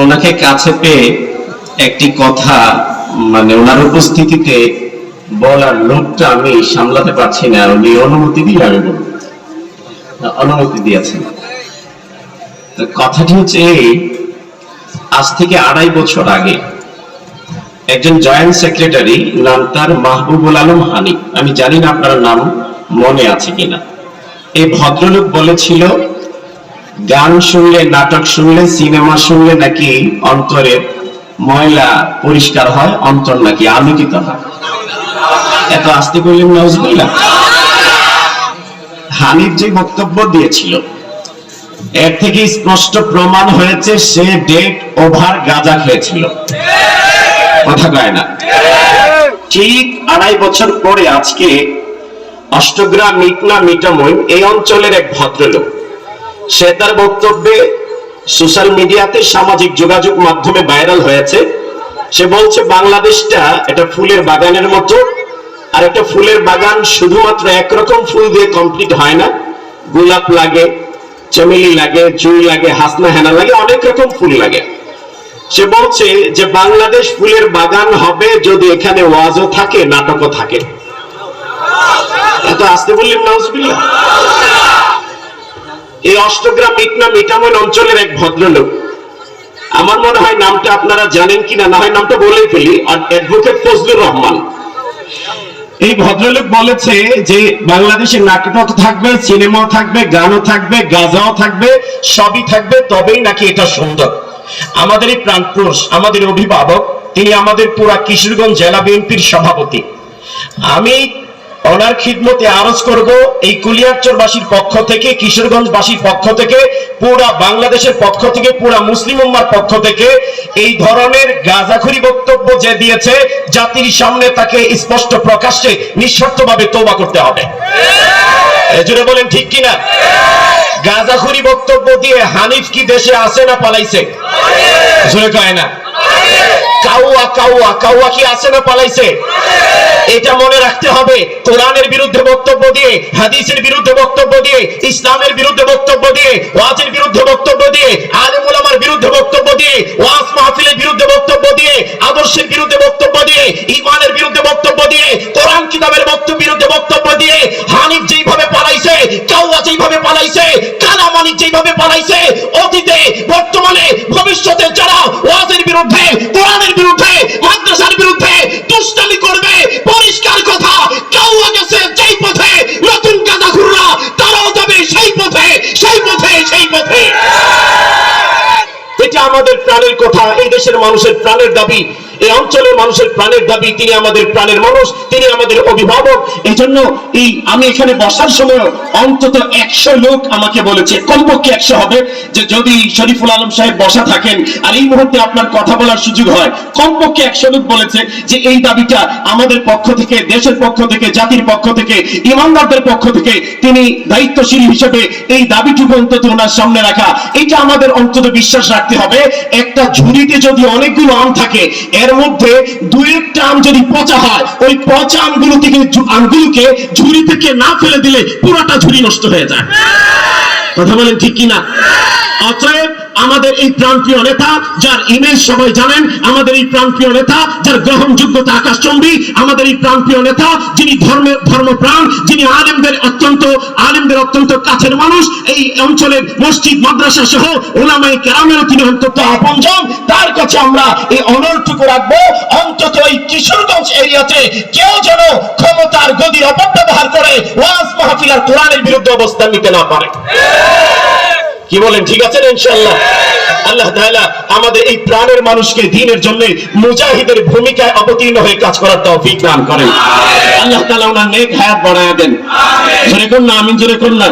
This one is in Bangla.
ওনাকে কাছে পেয়ে একটি কথা মানে ওনার উপস্থিতিতে বলার লোকটা আমি সামলাতে পারছি না উনি অনুমতি দিয়ে আমি বলব। অনুমতি দিয়েছেন। কথাটি হচ্ছে এই, আজ থেকে আড়াই বছর আগে একজন জয়েন্ট সেক্রেটারি নাম তার মাহবুবুল আলম হানি, আমি জানি না আপনার নাম মনে আছে কিনা। এই ভদ্রলোক বলেছিল গান শুনলে, নাটক শুনলে, সিনেমা শুনলে নাকি অন্তরের ময়লা পরিষ্কার হয়? অন্তর নাকি আলোকিত হয়? এত আস্তে করলেন নজবুল্লাহ হানির যে বক্তব্য দিয়েছিল, এর থেকে স্পষ্ট প্রমাণ হয়েছে সে ডেট ওভার গাঁজা খেয়েছিল। কথা কয় না? ঠিক আড়াই বছর পরে আজকে অষ্টগ্রাম মিটনা মিটামইন এই অঞ্চলের এক ভদ্রলোক সে তার বক্তব্যে সোশ্যাল মিডিয়াতে সামাজিক যোগাযোগ মাধ্যমে ভাইরাল হয়েছে। সে বলছে, বাংলাদেশটা এটা ফুলের বাগানের মতো। আর একটা ফুলের বাগান শুধুমাত্র একরকম ফুল দিয়ে কমপ্লিট হয় না। গোলাপ লাগে, চমেলি লাগে, জুই লাগে, হাসনা হেনা লাগে, অনেক রকম ফুল লাগে। সে বলছে যে, বাংলাদেশ ফুলের বাগান হবে যদি এখানে ওয়াজও থাকে, নাটকও থাকে। এত আসতে বললেন, নাউজবিল্লাহ। এই অষ্টগ্রাম মিটনা মিটামন অঞ্চলের এক ভদ্রলোক। আমার মনে হয় নামটা আপনারা জানেন কিনা, না হয় নামটা বলেই ফেলি অ্যাডভোকেট ফজলুর রহমান। এই ভদ্রলোক বলেছে যে, বাংলাদেশে নাটক থাকবে, সিনেমাও থাকবে, গানও থাকবে, গাজাও থাকবে, সবই থাকবে, তবেই নাকি এটা সুন্দর। আমাদের এই প্রাণপুরুষ, আমাদের অভিভাবক, তিনি আমাদের পুরা কিশোরগঞ্জ জেলা বিএনপির সভাপতি। আমি ওনার খিদমতে আরজ করব এই কুলিয়ারচরবাসীর পক্ষ থেকে কিশোরগঞ্জবাসীর পক্ষ থেকে পুরা বাংলাদেশের পক্ষ থেকে পুরা মুসলিম উম্মার পক্ষ থেকে এই ধরনের গাজাখুরি বক্তব্য যে দিয়েছে জাতির সামনে তাকে স্পষ্ট প্রকাশ্যে নিঃশর্তভাবে তোবা করতে হবে। এজন্য বলেন ঠিক কিনা? গাজাখুরি বক্তব্য দিয়ে হানিফ কি দেশে আসে না পালাইছে? জোরে কয় না? কাউয়া কাউয়া কাউয়া কি আছে না পালাইছে। এটা মনে হবে কোরআনের বিরুদ্ধে বক্তব্য দিয়ে, হাদিসের বিরুদ্ধে বক্তব্য দিয়ে, ইসলামের বিরুদ্ধে বক্তব্য দিয়ে, ওয়াজের বিরুদ্ধে বক্তব্য দিয়ে, আলেম ওলামার বিরুদ্ধে বক্তব্য দিয়ে, ওয়াজ মাহফিলের বিরুদ্ধে বক্তব্য দিয়ে, আদর্শের বিরুদ্ধে বক্তব্য দিয়ে ইমানের বিরুদ্ধে বক্তব্য দিয়ে, কোরআন কিতাবের বক্তব্য বিরুদ্ধে বক্তব্য দিয়ে, হানিফ যেইভাবে পালাইছে, কাউয়া যেইভাবে পালাইছে কালামানিক যেইভাবে পালাইছে, অতীতে, বর্তমানে, ভবিষ্যতে যারা ওয়াজের বিরুদ্ধে, কোরআনের বিরুদ্ধে প্রাণের কথা এই দেশের মানুষের প্রাণের দাবি এই অঞ্চলের মানুষের প্রাণের দাবি, তিনি আমাদের প্রাণের মানুষ, তিনি আমাদের অভিভাবক। এই জন্য এই আমি এখানে বসার সময় অন্তত একশো লোক আমাকে বলেছে, কমপক্ষে একশো হবে, যে যদি শরীফুল আলম সাহেব বসা থাকেন আর এই মুহূর্তে আপনার কথা বলার সুযোগ হয়, কমপক্ষে একশো লোক বলেছে যে এই দাবিটা আমাদের পক্ষ থেকে, দেশের পক্ষ থেকে, জাতির পক্ষ থেকে, ইমানদারদের পক্ষ থেকে তিনি দায়িত্বশীল হিসেবে এই দাবিটুকু অন্তত ওনার সামনে রাখা। এটা আমাদের অন্তত বিশ্বাস রাখতে হবে। একটা ঝুড়িতে যদি অনেকগুলো আম থাকে, এর মধ্যে দুই একটা আম যদি পচা হয়, ওই পচা আমগুলো থেকে আমগুলোকে ঝুড়ি থেকে না ফেলে দিলে পুরোটা ঝুড়ি নষ্ট হয়ে যায়। কথা বলেন ঠিক কিনা? অতএব আমাদের এই প্রান্তীয় নেতা, যার ইমেজ সবাই জানেন, আমাদের এই প্রান্তীয় নেতা, যার গ্রহণযোগ্যতা আকাশচম্বী, আমাদের এই প্রান্তীয় নেতা, যিনি ধর্মের ধর্মপ্রাণ, যিনি আলেমদের অত্যন্ত আলেমদের অত্যন্ত কাছের মানুষ, এই অঞ্চলের মসজিদ, মাদ্রাসা সহ ওলামাই কেরামের তিনি অন্তত আপনজন। তার কাছে আমরা এই অনরটুকু রাখব। অন্তত এই কিশোরগঞ্জ এরিয়াতে কেউ যেন ক্ষমতার গদির অপব্যবহার করে ওয়াজ মাহফিল আর কোরআনের বিরুদ্ধে অবস্থান নিতে না পারে। কি বলেন, ঠিক আছে ইনশাল্লাহ আল্লাহ তাআলা আমাদের এই প্রাণের মানুষকে দিনের জন্য মুজাহিদের ভূমিকায় অবতীর্ণ হয়ে কাজ করার তৌফিক দান করেন। আল্লাহ তাআলা ওনার নেক হায়াত বাড়ায় দেন। জোরে কোন না আমিন জোরে কোন না।